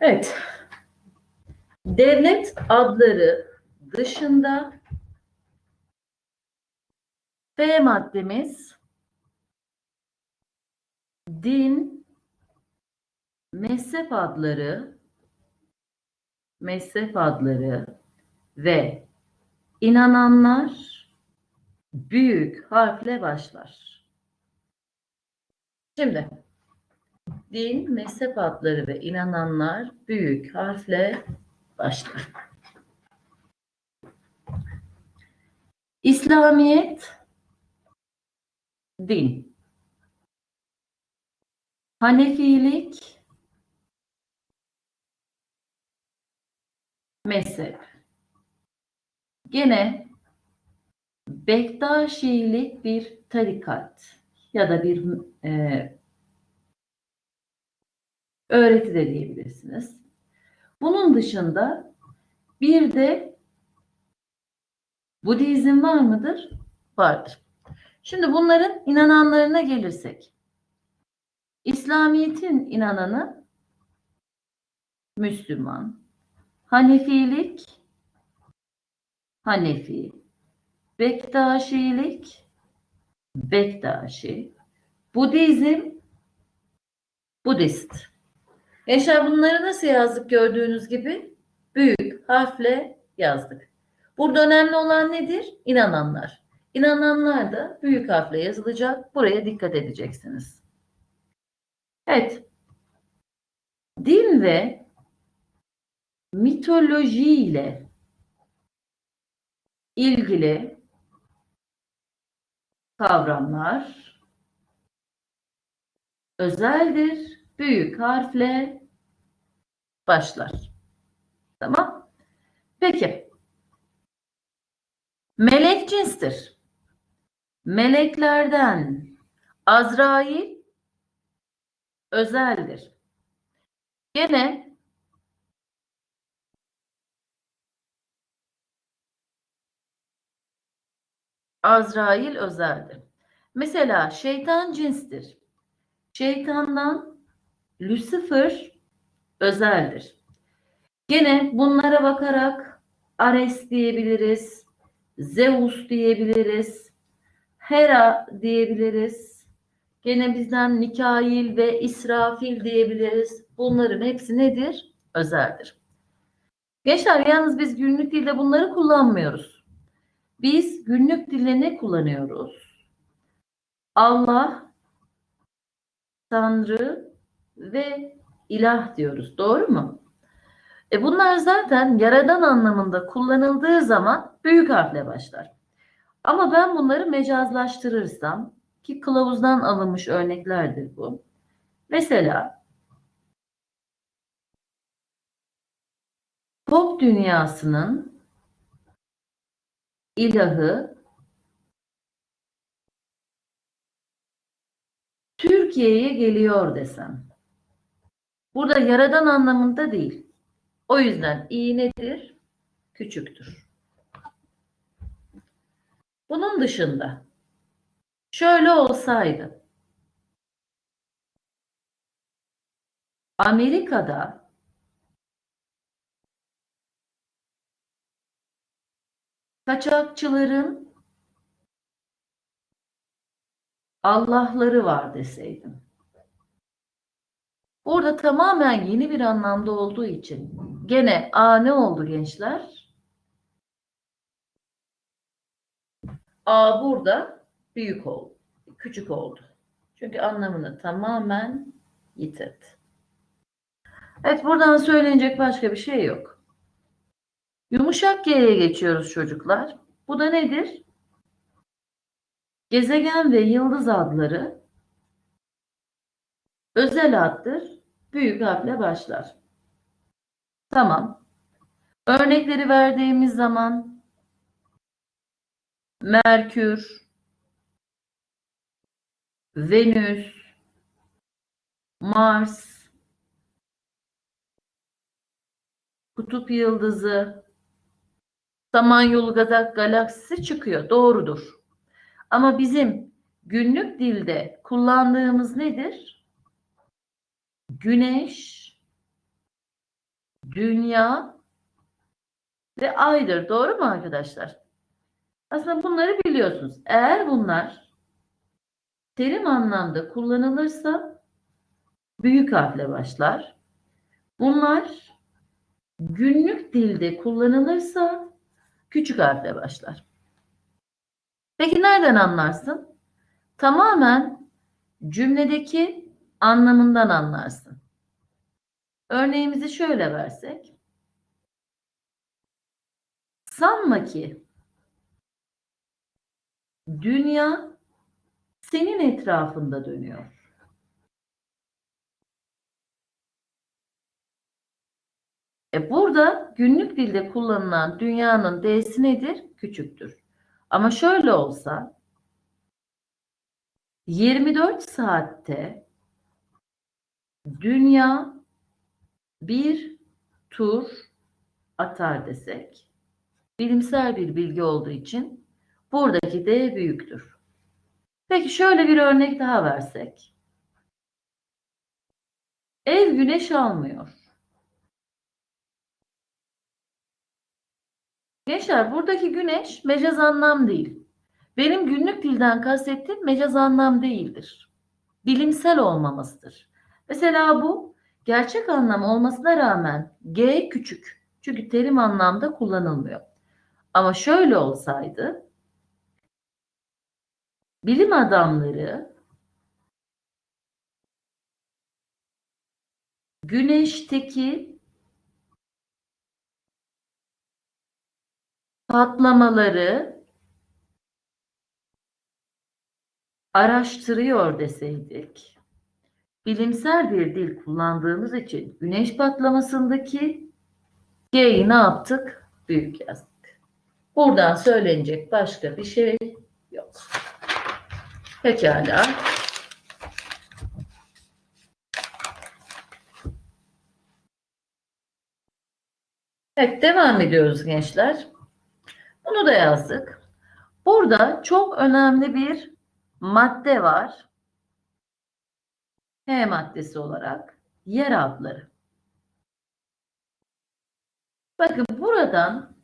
Evet. Devlet adları dışında F maddemiz din, mezhep adları, mezhep adları ve inananlar büyük harfle başlar. Şimdi din, mezhep adları ve inananlar büyük harfle başlar. İslamiyet din. Hanefilik mezhep. Gene Bektaşilik bir tarikat ya da bir e, öğreti de diyebilirsiniz. Bunun dışında bir de Budizm var mıdır? Vardır. Şimdi bunların inananlarına gelirsek. İslamiyet'in inananı Müslüman. Hanefilik Hanefi. Bektaşilik Bektaşi. Budizm Budist. Yaşar bunları nasıl yazdık gördüğünüz gibi? Büyük harfle yazdık. Burada önemli olan nedir? İnananlar. İnananlar da büyük harfle yazılacak. Buraya dikkat edeceksiniz. Evet. Din ve mitoloji ile ilgili kavramlar özeldir. Büyük harfle başlar. Tamam. Peki. Melek cinstir. Meleklerden Azrail özeldir. Gene Azrail özeldir. Mesela şeytan cinstir. Şeytandan Lucifer özeldir. Gene bunlara bakarak Ares diyebiliriz, Zeus diyebiliriz, Hera diyebiliriz. Gene bizden Mikail ve İsrafil diyebiliriz. Bunların hepsi nedir? Özeldir. Gençler yalnız biz günlük dilde bunları kullanmıyoruz. Biz günlük dilde ne kullanıyoruz? Allah, Tanrı ve ilah diyoruz. Doğru mu? E bunlar zaten yaradan anlamında kullanıldığı zaman büyük harfle başlar. Ama ben bunları mecazlaştırırsam ki kılavuzdan alınmış örneklerdir bu. Mesela pop dünyasının ilahı Türkiye'ye geliyor desem. Burada yaradan anlamında değil. O yüzden i nedir? Küçüktür. Bunun dışında şöyle olsaydı Amerika'da kaçakçıların Allah'ları var deseydim. Burada tamamen yeni bir anlamda olduğu için gene A ne oldu gençler? A burada büyük oldu. Küçük oldu. Çünkü anlamını tamamen yitirdi. Evet buradan söylenecek başka bir şey yok. Yumuşak G'ye geçiyoruz çocuklar. Bu da nedir? Gezegen ve yıldız adları özel addır. Büyük harfle başlar. Tamam. Örnekleri verdiğimiz zaman Merkür, Venüs, Mars, Kutup Yıldızı, Samanyolu Gazak Galaksisi çıkıyor. Doğrudur. Ama bizim günlük dilde kullandığımız nedir? Güneş, dünya ve aydır. Doğru mu arkadaşlar? Aslında bunları biliyorsunuz. Eğer bunlar terim anlamda kullanılırsa büyük harfle başlar. Bunlar günlük dilde kullanılırsa küçük harfle başlar. Peki nereden anlarsın? Tamamen cümledeki anlamından anlarsın. Örneğimizi şöyle versek. Sanma ki dünya senin etrafında dönüyor. E burada günlük dilde kullanılan dünyanın D'si nedir? Küçüktür. Ama şöyle olsa 24 saatte dünya bir tur atar desek bilimsel bir bilgi olduğu için buradaki D büyüktür. Peki şöyle bir örnek daha versek. Ev güneş almıyor. Gençler buradaki güneş mecaz anlam değil. Benim günlük dilden kastettiğim mecaz anlam değildir. Bilimsel olmamasıdır. Mesela bu gerçek anlam olmasına rağmen G küçük. Çünkü terim anlamda kullanılmıyor. Ama şöyle olsaydı bilim adamları güneşteki patlamaları araştırıyor deseydik, bilimsel bir dil kullandığımız için güneş patlamasındaki G'yi ne yaptık? Büyük yazdık. Buradan söylenecek başka bir şey yok. Pekala. Evet devam ediyoruz gençler. Bunu da yazdık. Burada çok önemli bir madde var. H maddesi olarak yer adları. Bakın buradan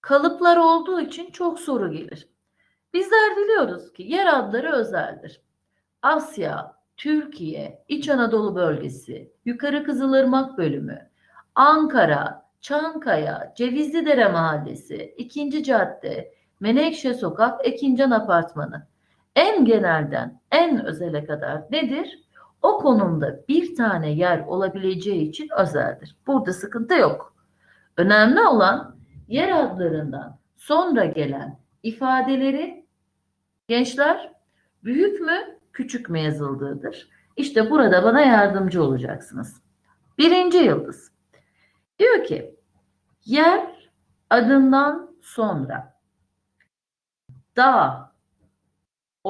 kalıplar olduğu için çok soru gelir. Bizler biliyoruz ki yer adları özeldir. Asya, Türkiye, İç Anadolu bölgesi, Yukarı Kızılırmak bölümü, Ankara, Çankaya, Cevizlidere Mahallesi, 2. Cadde, Menekşe Sokak, Ekincan Apartmanı. En genelden en özele kadar nedir? O konumda bir tane yer olabileceği için özeldir. Burada sıkıntı yok. Önemli olan yer adlarından sonra gelen ifadeleri gençler büyük mü küçük mü yazıldığıdır. İşte burada bana yardımcı olacaksınız. Birinci yıldız. Diyor ki yer adından sonra dağ,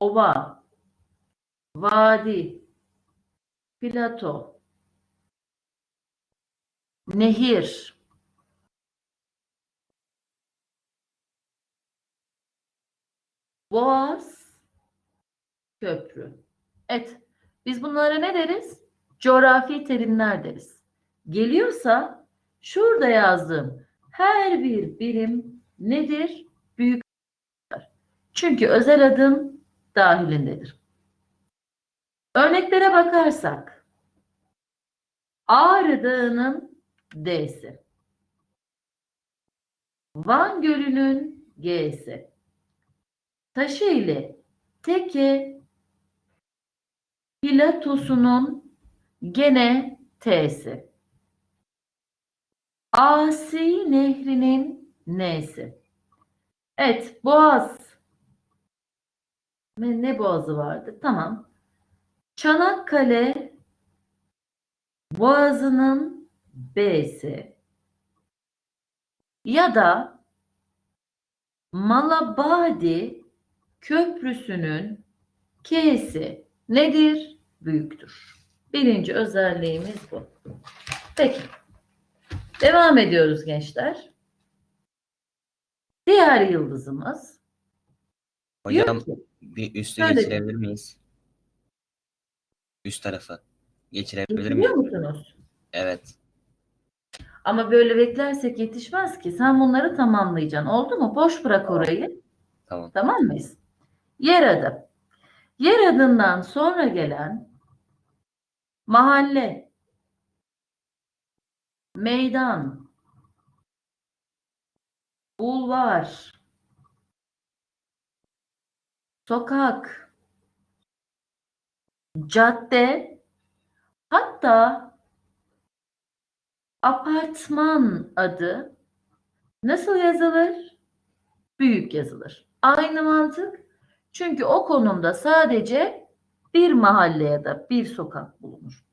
ova, vadi, plato, nehir, boğaz, köprü. Evet, biz bunlara ne deriz? Coğrafi terimler deriz. Geliyorsa şurada yazdığım her bir birim nedir? Büyük. Çünkü özel adım dahilindedir. Örneklere bakarsak Ağrı Dağı'nın D'si. Van Gölü'nün G'si. Taşı ile Teke Platosu'nun gene T'si. Asi Nehri'nin N'si. Evet, Boğaz. Ne, ne boğazı vardı? Tamam. Çanakkale Boğazı'nın B'si. Ya da Malabadi Köprüsü'nün K'si nedir? Büyüktür. Birinci özelliğimiz bu. Peki. Devam ediyoruz gençler. Diğer yıldızımız diyor Hocam ki, bir üstü Nerede? geçirebilir miyiz? Üst tarafı. Geçirebilir Biliyor miyiz? musunuz? Evet. Ama böyle beklersek yetişmez ki. Sen bunları tamamlayacaksın. Oldu mu? Boş bırak orayı. Tamam. Tamam mıyız? Yer adı. Yer adından sonra gelen mahalle, meydan, bulvar, sokak, cadde, hatta apartman adı nasıl yazılır? Büyük yazılır. Aynı mantık. Çünkü o konumda sadece bir mahalle ya da bir sokak bulunur.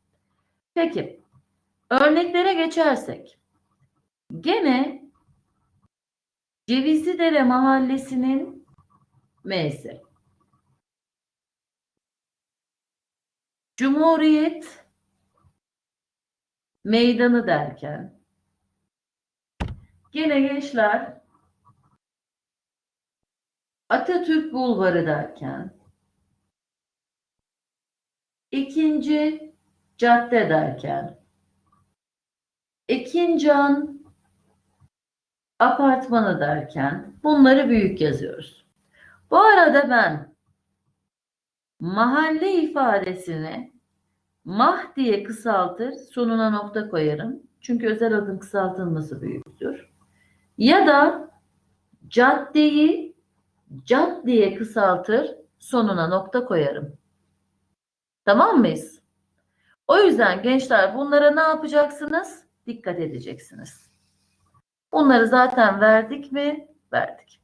Peki, örneklere geçersek. Gene Cevizlidere Mahallesi'nin M'si. Cumhuriyet Meydanı derken gene gençler Atatürk Bulvarı derken ikinci cadde derken Ekincan apartmanı derken bunları büyük yazıyoruz. Bu arada ben mahalle ifadesini mah diye kısaltır, sonuna nokta koyarım. Çünkü özel adın kısaltılması büyüktür. Ya da caddeyi cad diye kısaltır, sonuna nokta koyarım. Tamam mıyız? O yüzden gençler bunlara ne yapacaksınız? Dikkat edeceksiniz. Bunları zaten verdik mi? Verdik.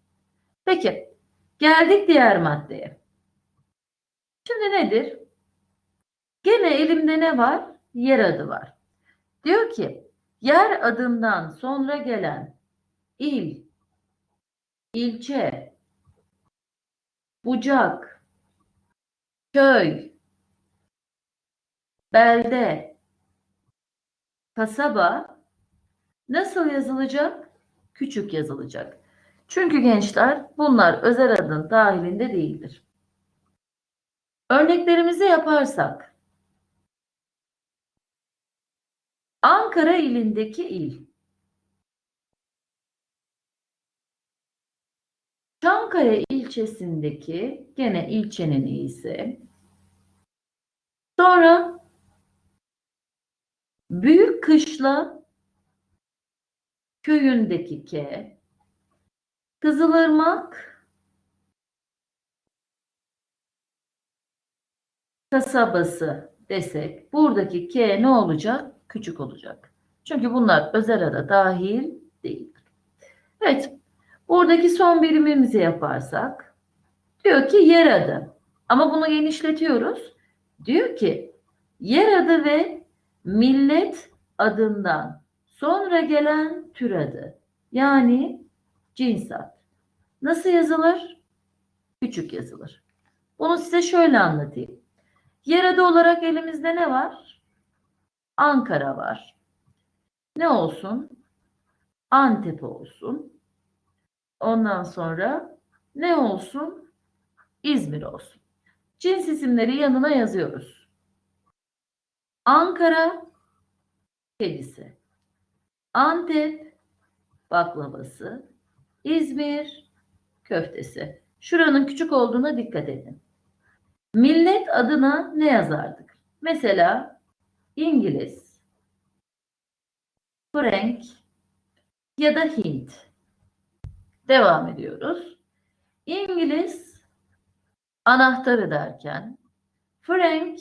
Peki, geldik diğer maddeye. Şimdi nedir? Gene elimde ne var? Yer adı var. Diyor ki yer adından sonra gelen il, ilçe, bucak, köy, belde, kasaba nasıl yazılacak? Küçük yazılacak. Çünkü gençler bunlar özel adın dahilinde değildir. Örneklerimizi yaparsak Ankara ilindeki il. Çankaya ilçesindeki gene ilçenin iyisi. Sonra Büyük Kışla köyündeki K. Kızılırmak kasabası desek buradaki K ne olacak? Küçük olacak. Çünkü bunlar özel ada dahil değildir. Evet. Buradaki son birimimizi yaparsak diyor ki yer adı. Ama bunu genişletiyoruz. Diyor ki yer adı ve millet adından sonra gelen tür adı. Yani cins ad. Nasıl yazılır? Küçük yazılır. Bunu size şöyle anlatayım. Yer adı olarak elimizde ne var? Ankara var. Ne olsun? Antep olsun. Ondan sonra ne olsun? İzmir olsun. Cins isimleri yanına yazıyoruz. Ankara kedisi. Antep baklavası. İzmir köftesi. Şuranın küçük olduğuna dikkat edin. Millet adına ne yazardık? Mesela İngiliz, Frank ya da Hint. Devam ediyoruz. İngiliz anahtarı derken, Frank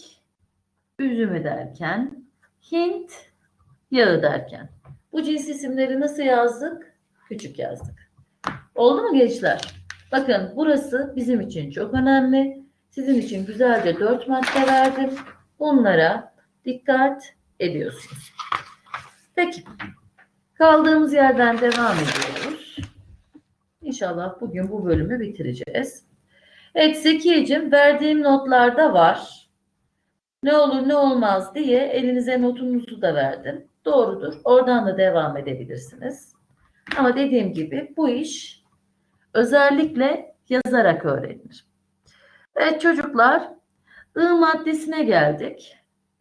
üzümü derken, Hint yağı derken. Bu cins isimleri nasıl yazdık? Küçük yazdık. Oldu mu gençler? Bakın burası bizim için çok önemli. Sizin için güzelce dört madde verdim. Bunlara dikkat ediyorsunuz. Peki. Kaldığımız yerden devam ediyoruz. İnşallah bugün bu bölümü bitireceğiz. Evet Zekiye'cim verdiğim notlarda var. Ne olur ne olmaz diye elinize notunuzu da verdim. Doğrudur. Oradan da devam edebilirsiniz. Ama dediğim gibi bu iş özellikle yazarak öğrenilir. Evet çocuklar I maddesine geldik.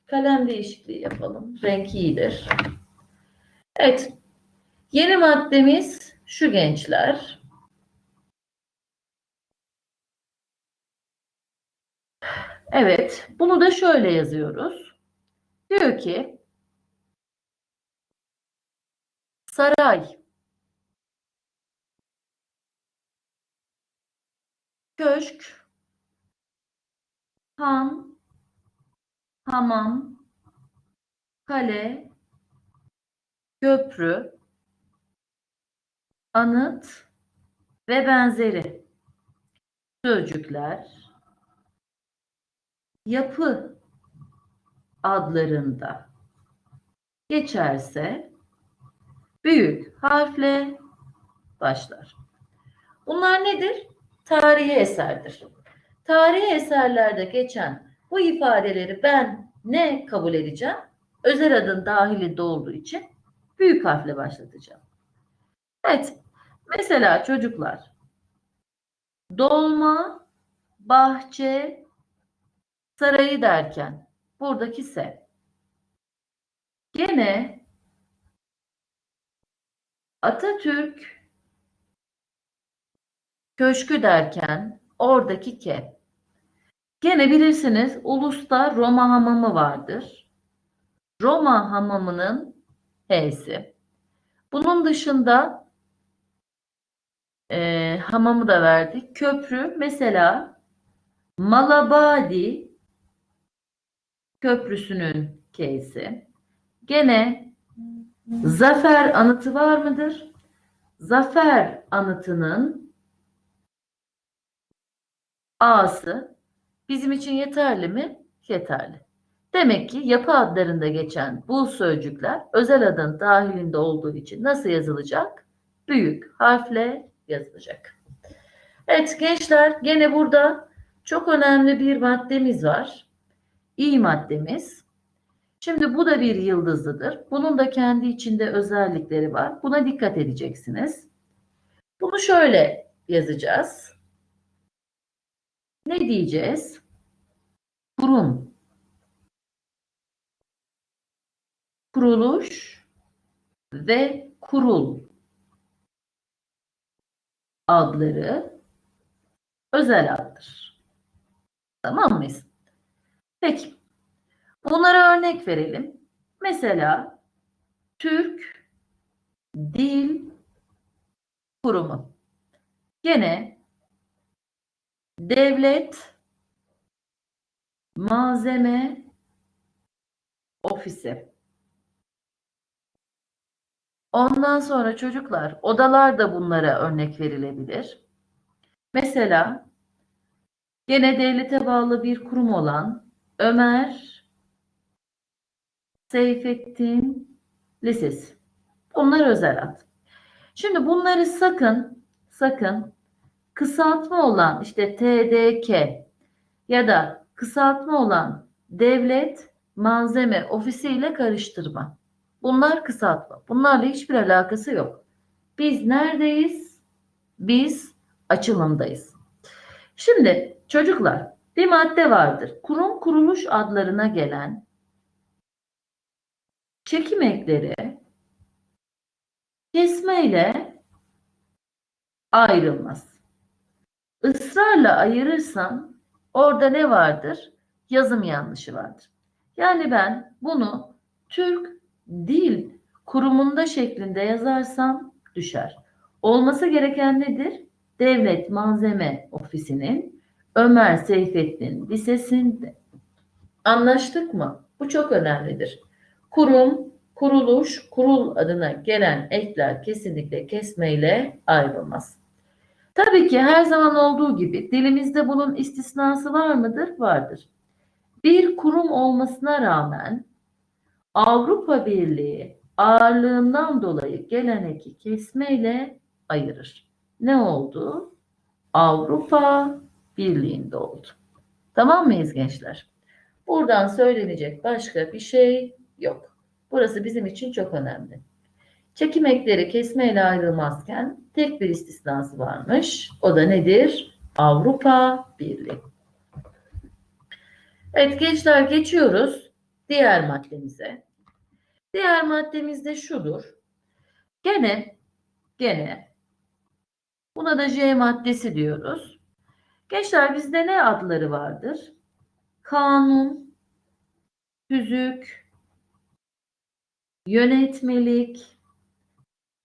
Kalem değişikliği yapalım. Renk iyidir. Evet Yeni maddemiz şu gençler. Evet, bunu da şöyle yazıyoruz. Diyor ki saray, köşk, han, hamam, kale, köprü, anıt. Ve benzeri. Sözcükler yapı adlarında geçerse büyük harfle başlar. Bunlar nedir? Tarihi eserdir. Tarihi eserlerde geçen bu ifadeleri ben ne kabul edeceğim? Özel adın dahilinde olduğu için büyük harfle başlatacağım. Evet. Mesela çocuklar dolma, bahçe, sarayı derken buradaki se. Gene Atatürk köşkü derken oradaki ke. Gene bilirsiniz Ulus'ta Roma hamamı vardır. Roma hamamının H'si. Bunun dışında e, hamamı da verdik. Köprü mesela Malabadi Köprüsü'nün K'si. Gene Zafer anıtı var mıdır? Zafer anıtının A'sı bizim için yeterli mi? Yeterli. Demek ki yapı adlarında geçen bu sözcükler özel adın dahilinde olduğu için nasıl yazılacak? Büyük harfle yazılacak. Evet gençler gene burada çok önemli bir maddemiz var. İ maddemiz. Şimdi bu da bir yıldızlıdır. Bunun da kendi içinde özellikleri var. Buna dikkat edeceksiniz. Bunu şöyle yazacağız. Ne diyeceğiz? Kurum. Kuruluş ve kurul adları özel addır. Tamam mıyız? Peki. Bunlara örnek verelim. Mesela Türk Dil Kurumu. Gene Devlet Malzeme Ofisi. Ondan sonra çocuklar, odalar da bunlara örnek verilebilir. Mesela gene devlete bağlı bir kurum olan Ömer Seyfettin Lisesi. Bunlar özel ad. Şimdi bunları sakın sakın kısaltma olan işte TDK ya da kısaltma olan devlet malzeme ofisi ile karıştırma. Bunlar kısaltma. Bunlarla hiçbir alakası yok. Biz neredeyiz? Biz açılımdayız. Şimdi çocuklar bir madde vardır. Kurum kuruluş adlarına gelen çekim ekleri kesme ile ayrılmaz. Israrla ayırırsan orada ne vardır? Yazım yanlışı vardır. Yani ben bunu Türk Dil Kurumunda şeklinde yazarsam düşer. Olması gereken nedir? Devlet Malzeme Ofisi'nin Ömer Seyfettin Lisesi'nde. Anlaştık mı? Bu çok önemlidir. Kurum, kuruluş, kurul adına gelen ekler kesinlikle kesmeyle ayrılmaz. Tabii ki her zaman olduğu gibi dilimizde bunun istisnası var mıdır? Vardır. Bir kurum olmasına rağmen Avrupa Birliği ağırlığından dolayı gelen eki kesmeyle ayırır. Ne oldu? Avrupa Birliği'nde oldu. Tamam mıyız gençler? Buradan söylenecek başka bir şey yok. Burası bizim için çok önemli. Çekim ekleri kesmeyle ayrılmazken tek bir istisnası varmış. O da nedir? Avrupa Birliği. Evet gençler geçiyoruz diğer maddemize. Diğer maddemiz de şudur. Gene, gene buna da J maddesi diyoruz. Gençler bizde ne adları vardır? Kanun, tüzük, yönetmelik,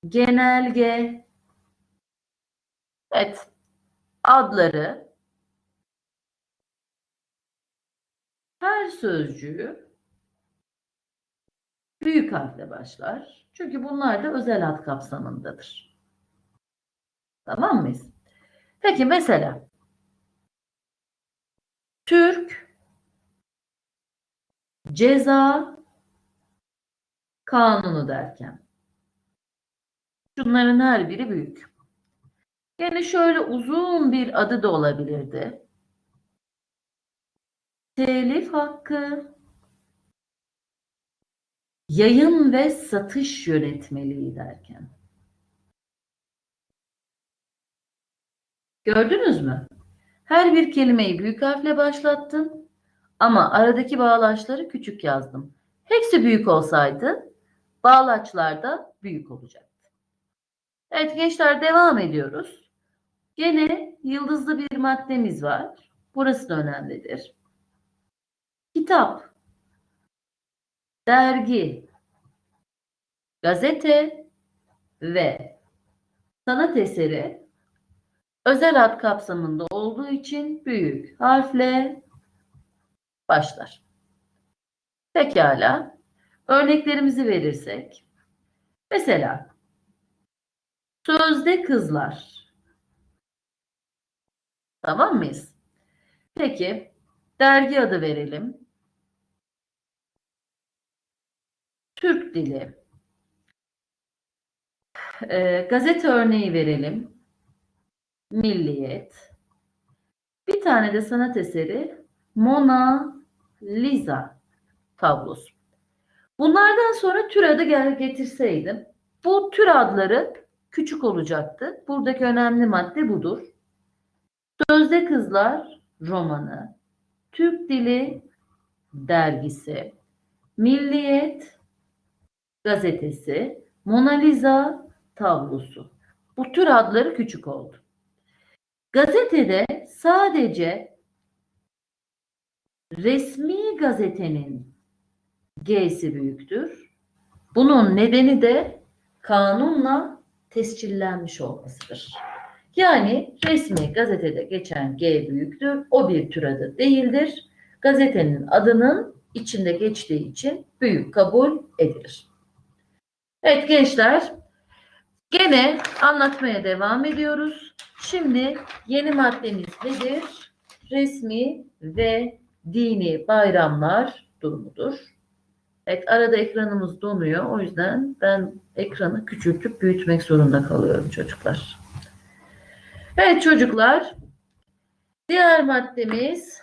genelge. Evet, adları her sözcüğü büyük harfle başlar. Çünkü bunlar da özel ad kapsamındadır. Tamam mıyız? Peki mesela Türk ceza kanunu derken şunların her biri büyük. Yani şöyle uzun bir adı da olabilirdi. Telif hakkı, yayın ve satış yönetmeliği derken. Gördünüz mü? Her bir kelimeyi büyük harfle başlattım ama aradaki bağlaçları küçük yazdım. Hepsi büyük olsaydı bağlaçlar da büyük olacaktı. Evet gençler devam ediyoruz. Gene yıldızlı bir maddemiz var. Burası da önemlidir. Kitap, dergi, gazete ve sanat eseri özel ad kapsamında olduğu için büyük harfle başlar. Pekala. Örneklerimizi verirsek. Mesela sözde kızlar. Tamam mıyız? Peki dergi adı verelim. Türk dili. Ee, gazete örneği verelim. Milliyet. Bir tane de sanat eseri Mona Lisa tablosu. Bunlardan sonra tür adı getirseydim bu tür adları küçük olacaktı. Buradaki önemli madde budur. Sözde Kızlar romanı, Türk Dili dergisi, Milliyet gazetesi, Mona Lisa tablosu. Bu tür adları küçük oldu. Gazetede sadece resmi gazetenin G'si büyüktür. Bunun nedeni de kanunla tescillenmiş olmasıdır. Yani resmi gazetede geçen G büyüktür. O bir tür adı değildir. Gazetenin adının içinde geçtiği için büyük kabul edilir. Evet gençler, gene anlatmaya devam ediyoruz. Şimdi yeni maddemiz nedir? Resmi ve dini bayramlar durumudur. Evet arada ekranımız donuyor. O yüzden ben ekranı küçültüp büyütmek zorunda kalıyorum çocuklar. Evet çocuklar. Diğer maddemiz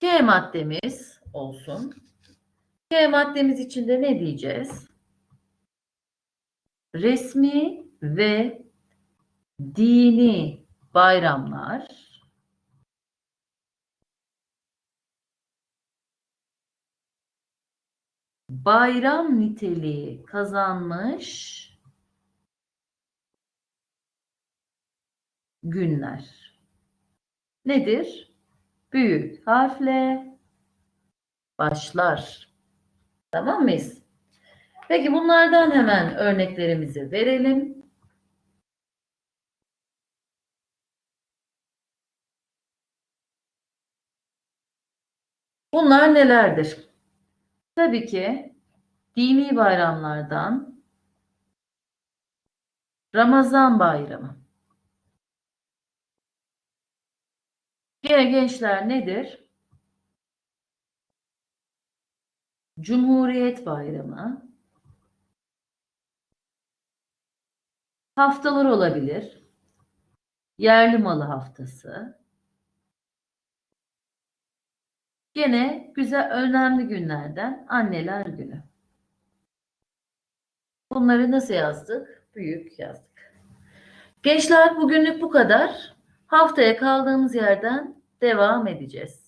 G maddemiz olsun. G maddemiz içinde ne diyeceğiz? Resmi ve dini bayramlar bayram niteliği kazanmış günler. Nedir? Büyük harfle başlar. Tamam mıyız? Peki bunlardan hemen örneklerimizi verelim. Bunlar nelerdir? Tabii ki dini bayramlardan Ramazan bayramı. Gene gençler nedir? Cumhuriyet Bayramı. Haftalar olabilir. Yerli malı haftası. Gene güzel önemli günlerden anneler günü. Bunları nasıl yazdık? Büyük yazdık. Gençler bugünlük bu kadar. Haftaya kaldığımız yerden devam edeceğiz.